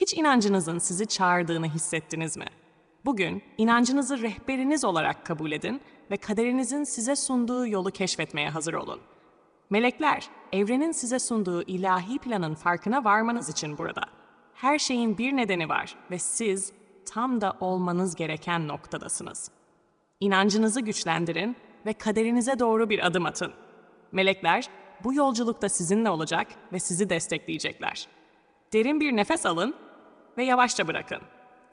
Hiç inancınızın sizi çağırdığını hissettiniz mi? Bugün inancınızı rehberiniz olarak kabul edin ve kaderinizin size sunduğu yolu keşfetmeye hazır olun. Melekler, evrenin size sunduğu ilahi planın farkına varmanız için burada. Her şeyin bir nedeni var ve siz tam da olmanız gereken noktadasınız. İnancınızı güçlendirin ve kaderinize doğru bir adım atın. Melekler bu yolculukta sizinle olacak ve sizi destekleyecekler. Derin bir nefes alın ve yavaşça bırakın.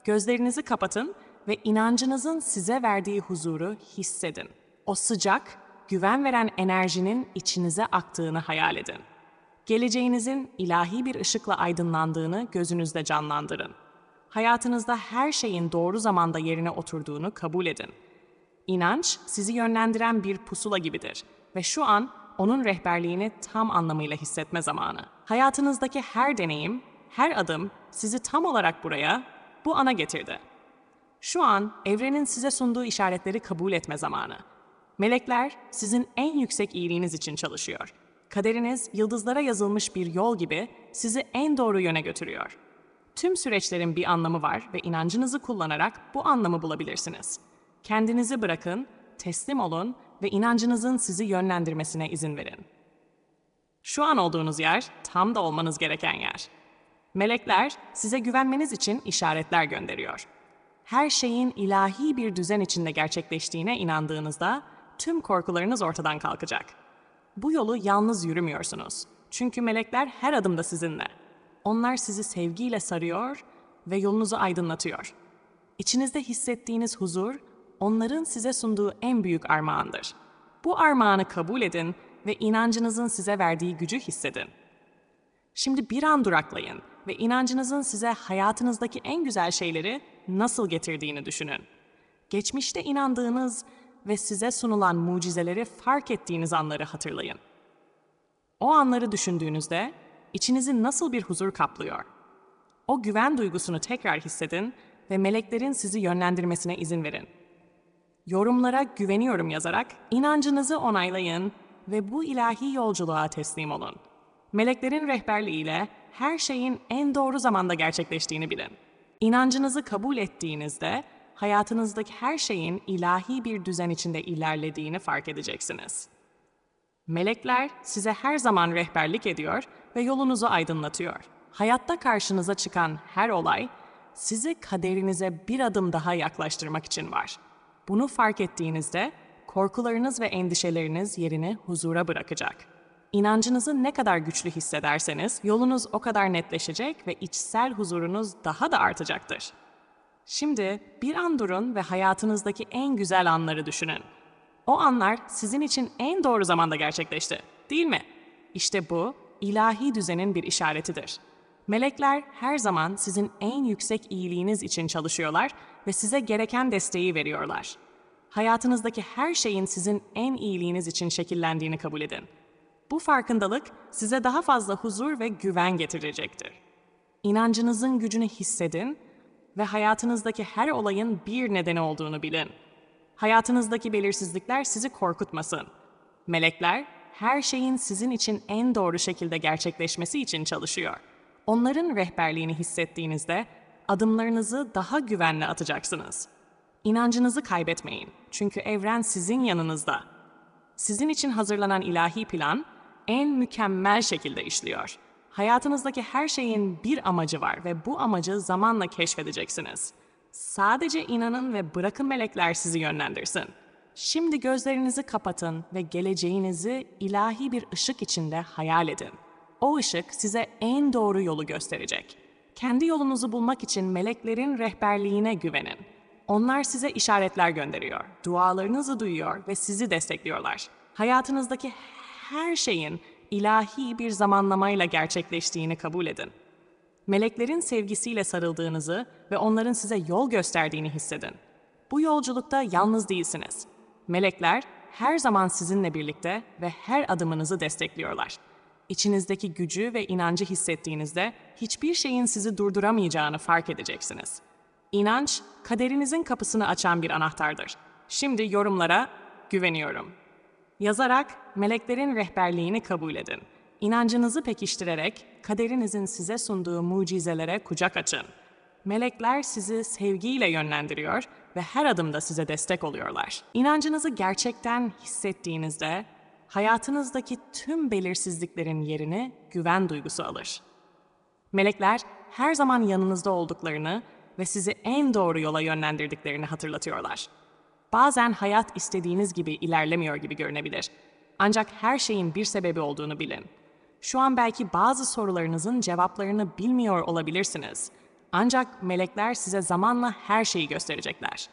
Gözlerinizi kapatın ve inancınızın size verdiği huzuru hissedin. O sıcak, güven veren enerjinin içinize aktığını hayal edin. Geleceğinizin ilahi bir ışıkla aydınlandığını gözünüzde canlandırın. Hayatınızda her şeyin doğru zamanda yerine oturduğunu kabul edin. İnanç sizi yönlendiren bir pusula gibidir ve şu an onun rehberliğini tam anlamıyla hissetme zamanı. Hayatınızdaki her deneyim, her adım sizi tam olarak buraya, bu ana getirdi. Şu an evrenin size sunduğu işaretleri kabul etme zamanı. Melekler sizin en yüksek iyiliğiniz için çalışıyor. Kaderiniz yıldızlara yazılmış bir yol gibi sizi en doğru yöne götürüyor. Tüm süreçlerin bir anlamı var ve inancınızı kullanarak bu anlamı bulabilirsiniz. Kendinizi bırakın, teslim olun ve inancınızın sizi yönlendirmesine izin verin. Şu an olduğunuz yer tam da olmanız gereken yer. Melekler size güvenmeniz için işaretler gönderiyor. Her şeyin ilahi bir düzen içinde gerçekleştiğine inandığınızda tüm korkularınız ortadan kalkacak. Bu yolu yalnız yürümüyorsunuz. Çünkü melekler her adımda sizinle. Onlar sizi sevgiyle sarıyor ve yolunuzu aydınlatıyor. İçinizde hissettiğiniz huzur, onların size sunduğu en büyük armağandır. Bu armağanı kabul edin ve inancınızın size verdiği gücü hissedin. Şimdi bir an duraklayın ve inancınızın size hayatınızdaki en güzel şeyleri nasıl getirdiğini düşünün. Geçmişte inandığınız ve size sunulan mucizeleri fark ettiğiniz anları hatırlayın. O anları düşündüğünüzde içinizi nasıl bir huzur kaplıyor? O güven duygusunu tekrar hissedin ve meleklerin sizi yönlendirmesine izin verin. Yorumlara güveniyorum yazarak inancınızı onaylayın ve bu ilahi yolculuğa teslim olun. Meleklerin rehberliğiyle her şeyin en doğru zamanda gerçekleştiğini bilin. İnancınızı kabul ettiğinizde hayatınızdaki her şeyin ilahi bir düzen içinde ilerlediğini fark edeceksiniz. Melekler size her zaman rehberlik ediyor ve yolunuzu aydınlatıyor. Hayatta karşınıza çıkan her olay sizi kaderinize bir adım daha yaklaştırmak için var. Bunu fark ettiğinizde korkularınız ve endişeleriniz yerini huzura bırakacak. İnancınızı ne kadar güçlü hissederseniz yolunuz o kadar netleşecek ve içsel huzurunuz daha da artacaktır. Şimdi bir an durun ve hayatınızdaki en güzel anları düşünün. O anlar sizin için en doğru zamanda gerçekleşti, değil mi? İşte bu ilahi düzenin bir işaretidir. Melekler her zaman sizin en yüksek iyiliğiniz için çalışıyorlar ve size gereken desteği veriyorlar. Hayatınızdaki her şeyin sizin en iyiliğiniz için şekillendiğini kabul edin. Bu farkındalık size daha fazla huzur ve güven getirecektir. İnancınızın gücünü hissedin ve hayatınızdaki her olayın bir nedeni olduğunu bilin. Hayatınızdaki belirsizlikler sizi korkutmasın. Melekler her şeyin sizin için en doğru şekilde gerçekleşmesi için çalışıyor. Onların rehberliğini hissettiğinizde adımlarınızı daha güvenli atacaksınız. İnancınızı kaybetmeyin çünkü evren sizin yanınızda. Sizin için hazırlanan ilahi plan en mükemmel şekilde işliyor. Hayatınızdaki her şeyin bir amacı var ve bu amacı zamanla keşfedeceksiniz. Sadece inanın ve bırakın melekler sizi yönlendirsin. Şimdi gözlerinizi kapatın ve geleceğinizi ilahi bir ışık içinde hayal edin. O ışık size en doğru yolu gösterecek. Kendi yolunuzu bulmak için meleklerin rehberliğine güvenin. Onlar size işaretler gönderiyor, dualarınızı duyuyor ve sizi destekliyorlar. Hayatınızdaki her şeyin ilahi bir zamanlamayla gerçekleştiğini kabul edin. Meleklerin sevgisiyle sarıldığınızı ve onların size yol gösterdiğini hissedin. Bu yolculukta yalnız değilsiniz. Melekler her zaman sizinle birlikte ve her adımınızı destekliyorlar. İçinizdeki gücü ve inancı hissettiğinizde hiçbir şeyin sizi durduramayacağını fark edeceksiniz. İnanç, kaderinizin kapısını açan bir anahtardır. Şimdi yorumlara güveniyorum. Yazarak meleklerin rehberliğini kabul edin. İnancınızı pekiştirerek kaderinizin size sunduğu mucizelere kucak açın. Melekler sizi sevgiyle yönlendiriyor ve her adımda size destek oluyorlar. İnancınızı gerçekten hissettiğinizde hayatınızdaki tüm belirsizliklerin yerini güven duygusu alır. Melekler her zaman yanınızda olduklarını ve sizi en doğru yola yönlendirdiklerini hatırlatıyorlar. Bazen hayat istediğiniz gibi ilerlemiyor gibi görünebilir. Ancak her şeyin bir sebebi olduğunu bilin. Şu an belki bazı sorularınızın cevaplarını bilmiyor olabilirsiniz. Ancak melekler size zamanla her şeyi gösterecekler.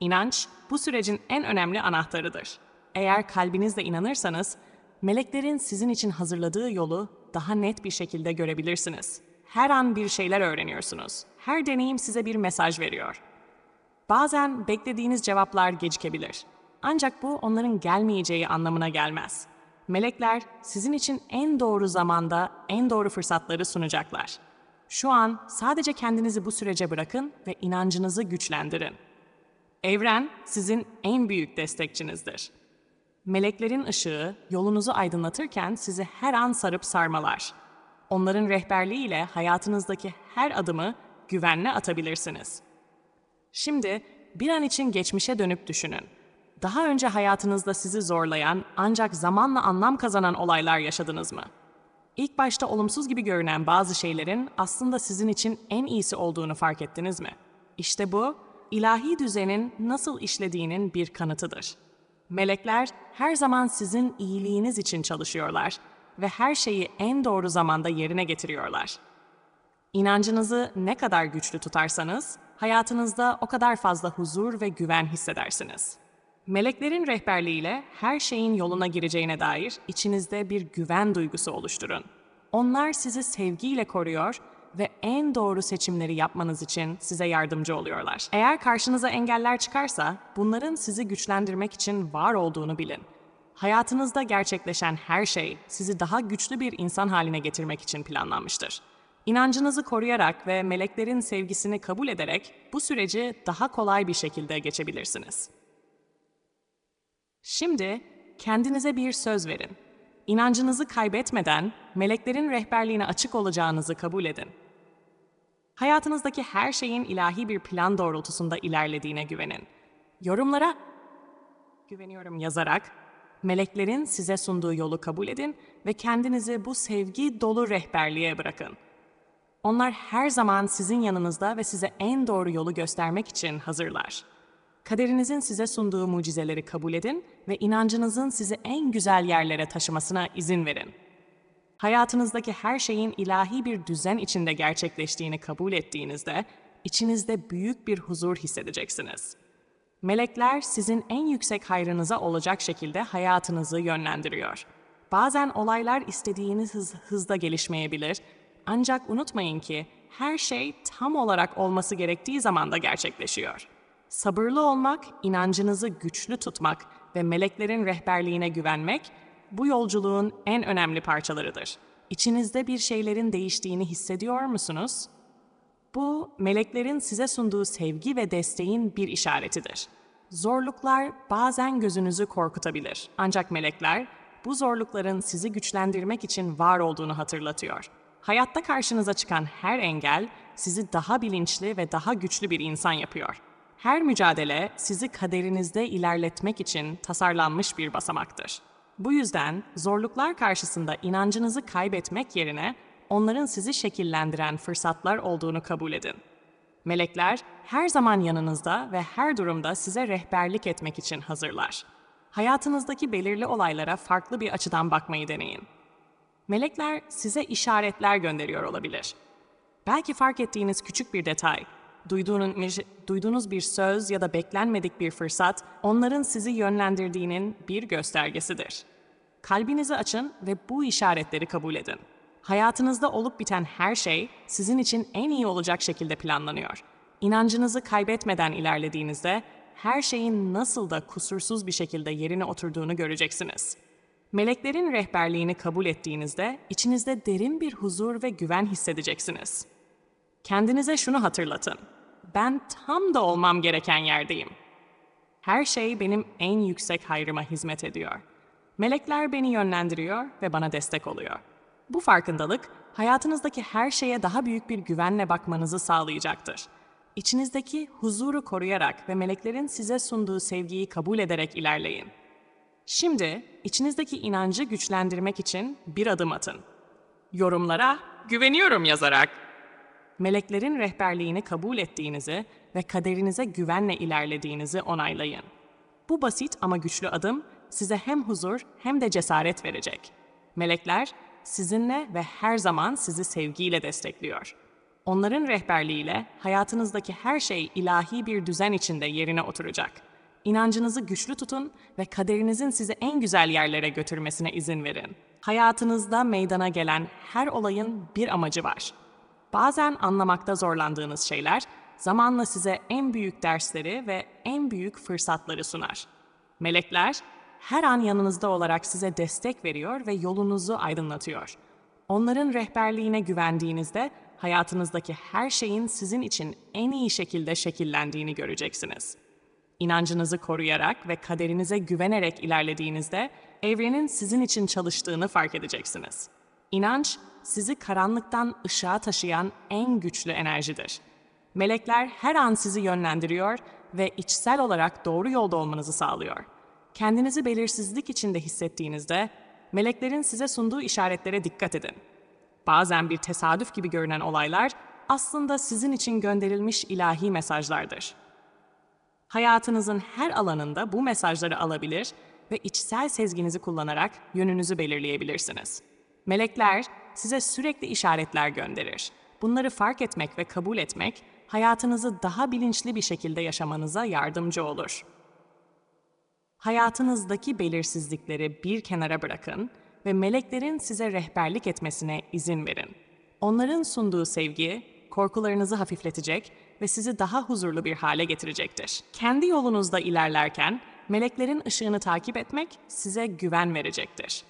İnanç bu sürecin en önemli anahtarıdır. Eğer kalbinizle inanırsanız, meleklerin sizin için hazırladığı yolu daha net bir şekilde görebilirsiniz. Her an bir şeyler öğreniyorsunuz. Her deneyim size bir mesaj veriyor. Bazen beklediğiniz cevaplar gecikebilir. Ancak bu onların gelmeyeceği anlamına gelmez. Melekler sizin için en doğru zamanda en doğru fırsatları sunacaklar. Şu an sadece kendinizi bu sürece bırakın ve inancınızı güçlendirin. Evren sizin en büyük destekçinizdir. Meleklerin ışığı yolunuzu aydınlatırken sizi her an sarıp sarmalar. Onların rehberliğiyle hayatınızdaki her adımı güvenle atabilirsiniz. Şimdi bir an için geçmişe dönüp düşünün. Daha önce hayatınızda sizi zorlayan ancak zamanla anlam kazanan olaylar yaşadınız mı? İlk başta olumsuz gibi görünen bazı şeylerin aslında sizin için en iyisi olduğunu fark ettiniz mi? İşte bu, ilahi düzenin nasıl işlediğinin bir kanıtıdır. Melekler her zaman sizin iyiliğiniz için çalışıyorlar ve her şeyi en doğru zamanda yerine getiriyorlar. İnancınızı ne kadar güçlü tutarsanız, hayatınızda o kadar fazla huzur ve güven hissedersiniz. Meleklerin rehberliğiyle her şeyin yoluna gireceğine dair içinizde bir güven duygusu oluşturun. Onlar sizi sevgiyle koruyor ve en doğru seçimleri yapmanız için size yardımcı oluyorlar. Eğer karşınıza engeller çıkarsa, bunların sizi güçlendirmek için var olduğunu bilin. Hayatınızda gerçekleşen her şey sizi daha güçlü bir insan haline getirmek için planlanmıştır. İnancınızı koruyarak ve meleklerin sevgisini kabul ederek bu süreci daha kolay bir şekilde geçebilirsiniz. Şimdi kendinize bir söz verin. İnancınızı kaybetmeden meleklerin rehberliğine açık olacağınızı kabul edin. Hayatınızdaki her şeyin ilahi bir plan doğrultusunda ilerlediğine güvenin. Yorumlara güveniyorum yazarak meleklerin size sunduğu yolu kabul edin ve kendinizi bu sevgi dolu rehberliğe bırakın. Onlar her zaman sizin yanınızda ve size en doğru yolu göstermek için hazırlar. Kaderinizin size sunduğu mucizeleri kabul edin ve inancınızın sizi en güzel yerlere taşımasına izin verin. Hayatınızdaki her şeyin ilahi bir düzen içinde gerçekleştiğini kabul ettiğinizde içinizde büyük bir huzur hissedeceksiniz. Melekler sizin en yüksek hayrınıza olacak şekilde hayatınızı yönlendiriyor. Bazen olaylar istediğiniz hız, hızda gelişmeyebilir ancak unutmayın ki her şey tam olarak olması gerektiği zamanda gerçekleşiyor. Sabırlı olmak, inancınızı güçlü tutmak ve meleklerin rehberliğine güvenmek bu yolculuğun en önemli parçalarıdır. İçinizde bir şeylerin değiştiğini hissediyor musunuz? Bu, meleklerin size sunduğu sevgi ve desteğin bir işaretidir. Zorluklar bazen gözünüzü korkutabilir. Ancak melekler, bu zorlukların sizi güçlendirmek için var olduğunu hatırlatıyor. Hayatta karşınıza çıkan her engel, sizi daha bilinçli ve daha güçlü bir insan yapıyor. Her mücadele sizi kaderinizde ilerletmek için tasarlanmış bir basamaktır. Bu yüzden zorluklar karşısında inancınızı kaybetmek yerine onların sizi şekillendiren fırsatlar olduğunu kabul edin. Melekler her zaman yanınızda ve her durumda size rehberlik etmek için hazırlar. Hayatınızdaki belirli olaylara farklı bir açıdan bakmayı deneyin. Melekler size işaretler gönderiyor olabilir. Belki fark ettiğiniz küçük bir detay, duyduğunuz, bir söz ya da beklenmedik bir fırsat onların sizi yönlendirdiğinin bir göstergesidir. Kalbinizi açın ve bu işaretleri kabul edin. Hayatınızda olup biten her şey sizin için en iyi olacak şekilde planlanıyor. İnancınızı kaybetmeden ilerlediğinizde her şeyin nasıl da kusursuz bir şekilde yerine oturduğunu göreceksiniz. Meleklerin rehberliğini kabul ettiğinizde içinizde derin bir huzur ve güven hissedeceksiniz. Kendinize şunu hatırlatın. Ben tam da olmam gereken yerdeyim. Her şey benim en yüksek hayrıma hizmet ediyor. Melekler beni yönlendiriyor ve bana destek oluyor. Bu farkındalık hayatınızdaki her şeye daha büyük bir güvenle bakmanızı sağlayacaktır. İçinizdeki huzuru koruyarak ve meleklerin size sunduğu sevgiyi kabul ederek ilerleyin. Şimdi içinizdeki inancı güçlendirmek için bir adım atın. Yorumlara güveniyorum yazarak meleklerin rehberliğini kabul ettiğinizi ve kaderinize güvenle ilerlediğinizi onaylayın. Bu basit ama güçlü adım size hem huzur hem de cesaret verecek. Melekler sizinle ve her zaman sizi sevgiyle destekliyor. Onların rehberliğiyle hayatınızdaki her şey ilahi bir düzen içinde yerine oturacak. İnancınızı güçlü tutun ve kaderinizin sizi en güzel yerlere götürmesine izin verin. Hayatınızda meydana gelen her olayın bir amacı var. Bazen anlamakta zorlandığınız şeyler zamanla size en büyük dersleri ve en büyük fırsatları sunar. Melekler her an yanınızda olarak size destek veriyor ve yolunuzu aydınlatıyor. Onların rehberliğine güvendiğinizde hayatınızdaki her şeyin sizin için en iyi şekilde şekillendiğini göreceksiniz. İnancınızı koruyarak ve kaderinize güvenerek ilerlediğinizde evrenin sizin için çalıştığını fark edeceksiniz. İnanç, sizi karanlıktan ışığa taşıyan en güçlü enerjidir. Melekler her an sizi yönlendiriyor ve içsel olarak doğru yolda olmanızı sağlıyor. Kendinizi belirsizlik içinde hissettiğinizde meleklerin size sunduğu işaretlere dikkat edin. Bazen bir tesadüf gibi görünen olaylar aslında sizin için gönderilmiş ilahi mesajlardır. Hayatınızın her alanında bu mesajları alabilir ve içsel sezginizi kullanarak yönünüzü belirleyebilirsiniz. Melekler size sürekli işaretler gönderir. Bunları fark etmek ve kabul etmek hayatınızı daha bilinçli bir şekilde yaşamanıza yardımcı olur. Hayatınızdaki belirsizlikleri bir kenara bırakın ve meleklerin size rehberlik etmesine izin verin. Onların sunduğu sevgi korkularınızı hafifletecek ve sizi daha huzurlu bir hale getirecektir. Kendi yolunuzda ilerlerken meleklerin ışığını takip etmek size güven verecektir.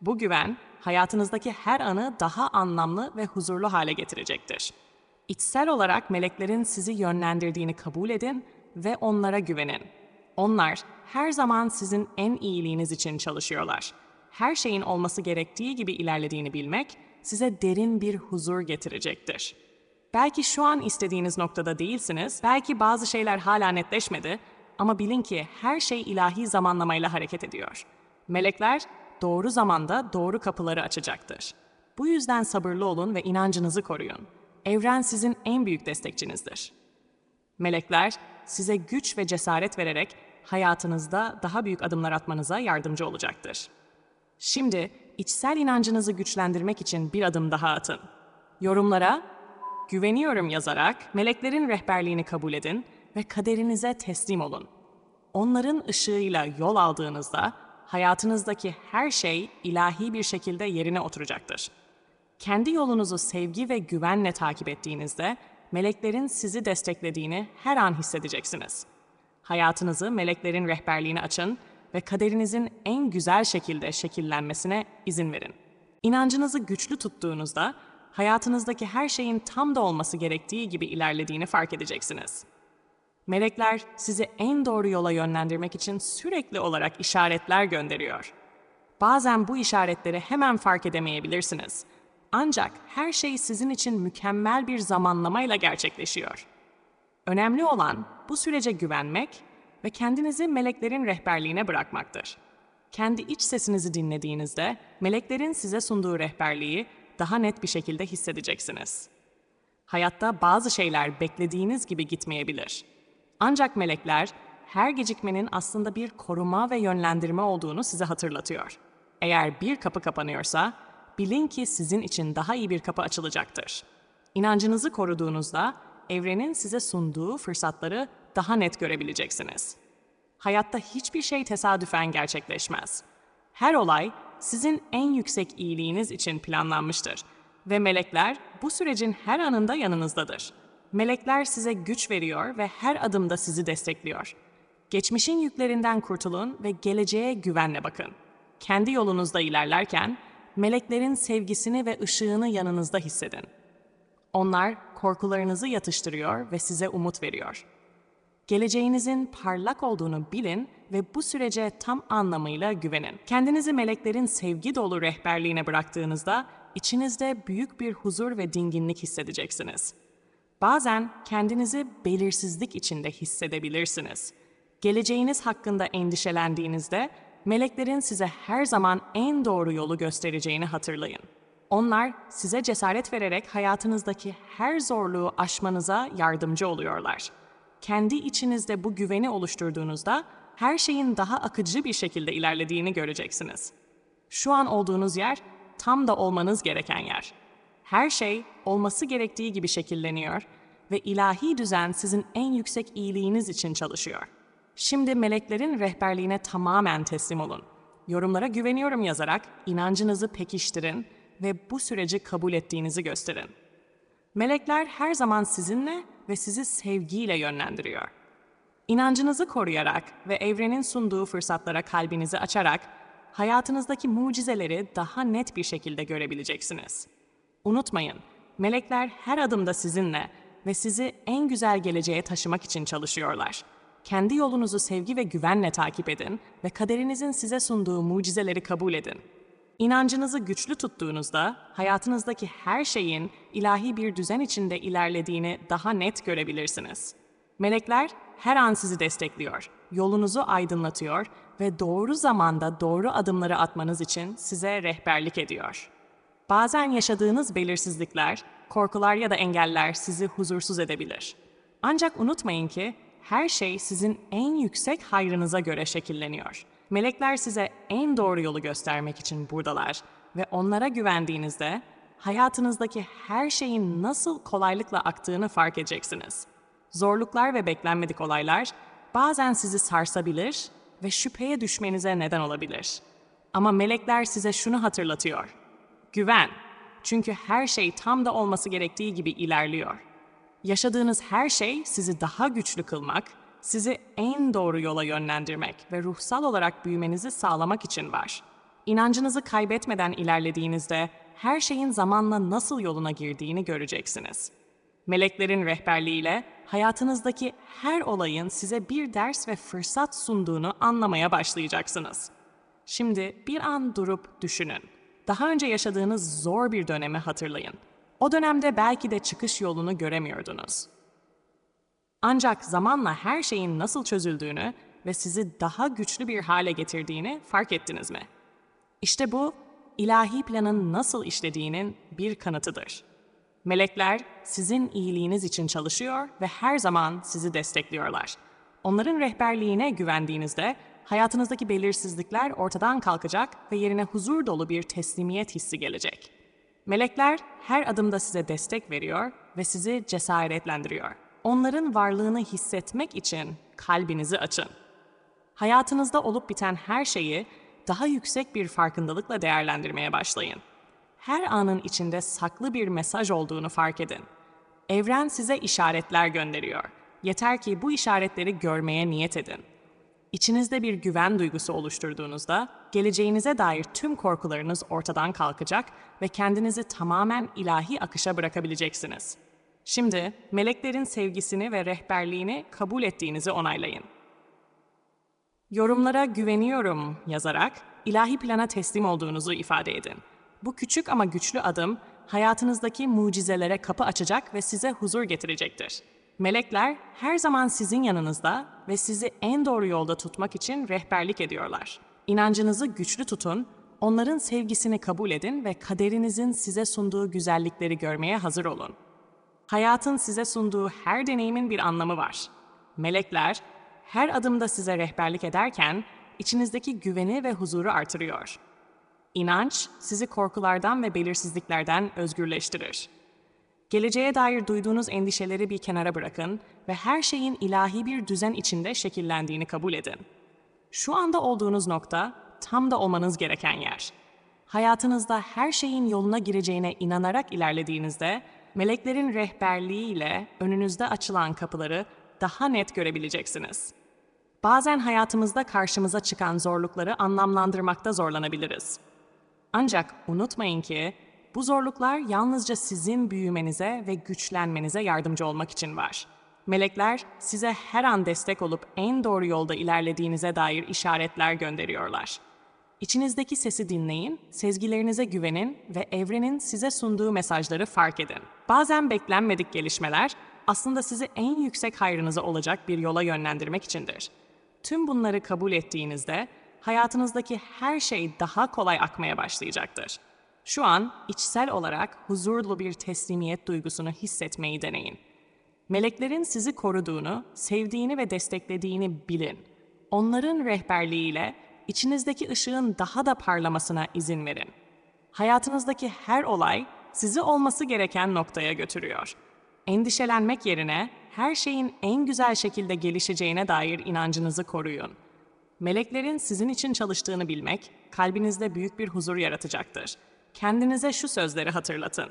Bu güven hayatınızdaki her anı daha anlamlı ve huzurlu hale getirecektir. İçsel olarak meleklerin sizi yönlendirdiğini kabul edin ve onlara güvenin. Onlar her zaman sizin en iyiliğiniz için çalışıyorlar. Her şeyin olması gerektiği gibi ilerlediğini bilmek size derin bir huzur getirecektir. Belki şu an istediğiniz noktada değilsiniz, belki bazı şeyler hala netleşmedi ama bilin ki her şey ilahi zamanlamayla hareket ediyor. Melekler doğru zamanda doğru kapıları açacaktır. Bu yüzden sabırlı olun ve inancınızı koruyun. Evren sizin en büyük destekçinizdir. Melekler size güç ve cesaret vererek hayatınızda daha büyük adımlar atmanıza yardımcı olacaktır. Şimdi içsel inancınızı güçlendirmek için bir adım daha atın. Yorumlara güveniyorum yazarak meleklerin rehberliğini kabul edin ve kaderinize teslim olun. Onların ışığıyla yol aldığınızda hayatınızdaki her şey ilahi bir şekilde yerine oturacaktır. Kendi yolunuzu sevgi ve güvenle takip ettiğinizde meleklerin sizi desteklediğini her an hissedeceksiniz. Hayatınızı meleklerin rehberliğine açın ve kaderinizin en güzel şekilde şekillenmesine izin verin. İnancınızı güçlü tuttuğunuzda hayatınızdaki her şeyin tam da olması gerektiği gibi ilerlediğini fark edeceksiniz. Melekler sizi en doğru yola yönlendirmek için sürekli olarak işaretler gönderiyor. Bazen bu işaretleri hemen fark edemeyebilirsiniz. Ancak her şey sizin için mükemmel bir zamanlamayla gerçekleşiyor. Önemli olan bu sürece güvenmek ve kendinizi meleklerin rehberliğine bırakmaktır. Kendi iç sesinizi dinlediğinizde meleklerin size sunduğu rehberliği daha net bir şekilde hissedeceksiniz. Hayatta bazı şeyler beklediğiniz gibi gitmeyebilir. Ancak melekler her gecikmenin aslında bir koruma ve yönlendirme olduğunu size hatırlatıyor. Eğer bir kapı kapanıyorsa, bilin ki sizin için daha iyi bir kapı açılacaktır. İnancınızı koruduğunuzda evrenin size sunduğu fırsatları daha net görebileceksiniz. Hayatta hiçbir şey tesadüfen gerçekleşmez. Her olay sizin en yüksek iyiliğiniz için planlanmıştır ve melekler bu sürecin her anında yanınızdadır. Melekler size güç veriyor ve her adımda sizi destekliyor. Geçmişin yüklerinden kurtulun ve geleceğe güvenle bakın. Kendi yolunuzda ilerlerken meleklerin sevgisini ve ışığını yanınızda hissedin. Onlar korkularınızı yatıştırıyor ve size umut veriyor. Geleceğinizin parlak olduğunu bilin ve bu sürece tam anlamıyla güvenin. Kendinizi meleklerin sevgi dolu rehberliğine bıraktığınızda içinizde büyük bir huzur ve dinginlik hissedeceksiniz. Bazen kendinizi belirsizlik içinde hissedebilirsiniz. Geleceğiniz hakkında endişelendiğinizde meleklerin size her zaman en doğru yolu göstereceğini hatırlayın. Onlar size cesaret vererek hayatınızdaki her zorluğu aşmanıza yardımcı oluyorlar. Kendi içinizde bu güveni oluşturduğunuzda her şeyin daha akıcı bir şekilde ilerlediğini göreceksiniz. Şu an olduğunuz yer tam da olmanız gereken yer. Her şey olması gerektiği gibi şekilleniyor ve ilahi düzen sizin en yüksek iyiliğiniz için çalışıyor. Şimdi meleklerin rehberliğine tamamen teslim olun. Yorumlara güveniyorum yazarak inancınızı pekiştirin ve bu süreci kabul ettiğinizi gösterin. Melekler her zaman sizinle ve sizi sevgiyle yönlendiriyor. İnancınızı koruyarak ve evrenin sunduğu fırsatlara kalbinizi açarak hayatınızdaki mucizeleri daha net bir şekilde görebileceksiniz. Unutmayın, melekler her adımda sizinle ve sizi en güzel geleceğe taşımak için çalışıyorlar. Kendi yolunuzu sevgi ve güvenle takip edin ve kaderinizin size sunduğu mucizeleri kabul edin. İnancınızı güçlü tuttuğunuzda hayatınızdaki her şeyin ilahi bir düzen içinde ilerlediğini daha net görebilirsiniz. Melekler her an sizi destekliyor, yolunuzu aydınlatıyor ve doğru zamanda doğru adımları atmanız için size rehberlik ediyor. Bazen yaşadığınız belirsizlikler, korkular ya da engeller sizi huzursuz edebilir. Ancak unutmayın ki her şey sizin en yüksek hayrınıza göre şekilleniyor. Melekler size en doğru yolu göstermek için buradalar ve onlara güvendiğinizde hayatınızdaki her şeyin nasıl kolaylıkla aktığını fark edeceksiniz. Zorluklar ve beklenmedik olaylar bazen sizi sarsabilir ve şüpheye düşmenize neden olabilir. Ama melekler size şunu hatırlatıyor. Güven. Çünkü her şey tam da olması gerektiği gibi ilerliyor. Yaşadığınız her şey sizi daha güçlü kılmak, sizi en doğru yola yönlendirmek ve ruhsal olarak büyümenizi sağlamak için var. İnancınızı kaybetmeden ilerlediğinizde her şeyin zamanla nasıl yoluna girdiğini göreceksiniz. Meleklerin rehberliğiyle hayatınızdaki her olayın size bir ders ve fırsat sunduğunu anlamaya başlayacaksınız. Şimdi bir an durup düşünün. Daha önce yaşadığınız zor bir dönemi hatırlayın. O dönemde belki de çıkış yolunu göremiyordunuz. Ancak zamanla her şeyin nasıl çözüldüğünü ve sizi daha güçlü bir hale getirdiğini fark ettiniz mi? İşte bu ilahi planın nasıl işlediğinin bir kanıtıdır. Melekler sizin iyiliğiniz için çalışıyor ve her zaman sizi destekliyorlar. Onların rehberliğine güvendiğinizde hayatınızdaki belirsizlikler ortadan kalkacak ve yerine huzur dolu bir teslimiyet hissi gelecek. Melekler her adımda size destek veriyor ve sizi cesaretlendiriyor. Onların varlığını hissetmek için kalbinizi açın. Hayatınızda olup biten her şeyi daha yüksek bir farkındalıkla değerlendirmeye başlayın. Her anın içinde saklı bir mesaj olduğunu fark edin. Evren size işaretler gönderiyor. Yeter ki bu işaretleri görmeye niyet edin. İçinizde bir güven duygusu oluşturduğunuzda geleceğinize dair tüm korkularınız ortadan kalkacak ve kendinizi tamamen ilahi akışa bırakabileceksiniz. Şimdi meleklerin sevgisini ve rehberliğini kabul ettiğinizi onaylayın. Yorumlara güveniyorum yazarak ilahi plana teslim olduğunuzu ifade edin. Bu küçük ama güçlü adım hayatınızdaki mucizelere kapı açacak ve size huzur getirecektir. Melekler her zaman sizin yanınızda ve sizi en doğru yolda tutmak için rehberlik ediyorlar. İnancınızı güçlü tutun, onların sevgisini kabul edin ve kaderinizin size sunduğu güzellikleri görmeye hazır olun. Hayatın size sunduğu her deneyimin bir anlamı var. Melekler her adımda size rehberlik ederken içinizdeki güveni ve huzuru artırıyor. İnanç sizi korkulardan ve belirsizliklerden özgürleştirir. Geleceğe dair duyduğunuz endişeleri bir kenara bırakın ve her şeyin ilahi bir düzen içinde şekillendiğini kabul edin. Şu anda olduğunuz nokta tam da olmanız gereken yer. Hayatınızda her şeyin yoluna gireceğine inanarak ilerlediğinizde meleklerin rehberliğiyle önünüzde açılan kapıları daha net görebileceksiniz. Bazen hayatımızda karşımıza çıkan zorlukları anlamlandırmakta zorlanabiliriz. Ancak unutmayın ki bu zorluklar yalnızca sizin büyümenize ve güçlenmenize yardımcı olmak için var. Melekler size her an destek olup en doğru yolda ilerlediğinize dair işaretler gönderiyorlar. İçinizdeki sesi dinleyin, sezgilerinize güvenin ve evrenin size sunduğu mesajları fark edin. Bazen beklenmedik gelişmeler aslında sizi en yüksek hayrınıza olacak bir yola yönlendirmek içindir. Tüm bunları kabul ettiğinizde hayatınızdaki her şey daha kolay akmaya başlayacaktır. Şu an içsel olarak huzurlu bir teslimiyet duygusunu hissetmeyi deneyin. Meleklerin sizi koruduğunu, sevdiğini ve desteklediğini bilin. Onların rehberliğiyle içinizdeki ışığın daha da parlamasına izin verin. Hayatınızdaki her olay sizi olması gereken noktaya götürüyor. Endişelenmek yerine her şeyin en güzel şekilde gelişeceğine dair inancınızı koruyun. Meleklerin sizin için çalıştığını bilmek kalbinizde büyük bir huzur yaratacaktır. Kendinize şu sözleri hatırlatın.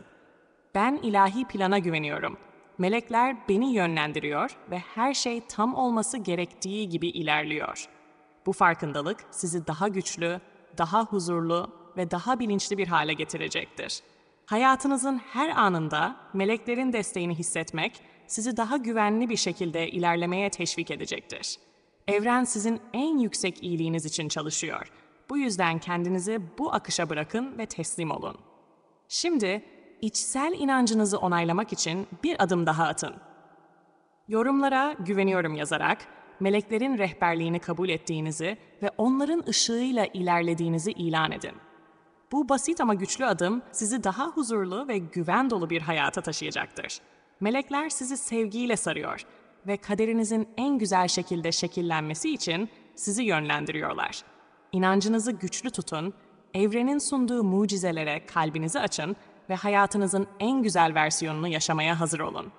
Ben ilahi plana güveniyorum. Melekler beni yönlendiriyor ve her şey tam olması gerektiği gibi ilerliyor. Bu farkındalık sizi daha güçlü, daha huzurlu ve daha bilinçli bir hale getirecektir. Hayatınızın her anında meleklerin desteğini hissetmek sizi daha güvenli bir şekilde ilerlemeye teşvik edecektir. Evren sizin en yüksek iyiliğiniz için çalışıyor. Bu yüzden kendinizi bu akışa bırakın ve teslim olun. Şimdi içsel inancınızı onaylamak için bir adım daha atın. Yorumlara güveniyorum yazarak meleklerin rehberliğini kabul ettiğinizi ve onların ışığıyla ilerlediğinizi ilan edin. Bu basit ama güçlü adım sizi daha huzurlu ve güven dolu bir hayata taşıyacaktır. Melekler sizi sevgiyle sarıyor ve kaderinizin en güzel şekilde şekillenmesi için sizi yönlendiriyorlar. İnancınızı güçlü tutun, evrenin sunduğu mucizelere kalbinizi açın ve hayatınızın en güzel versiyonunu yaşamaya hazır olun.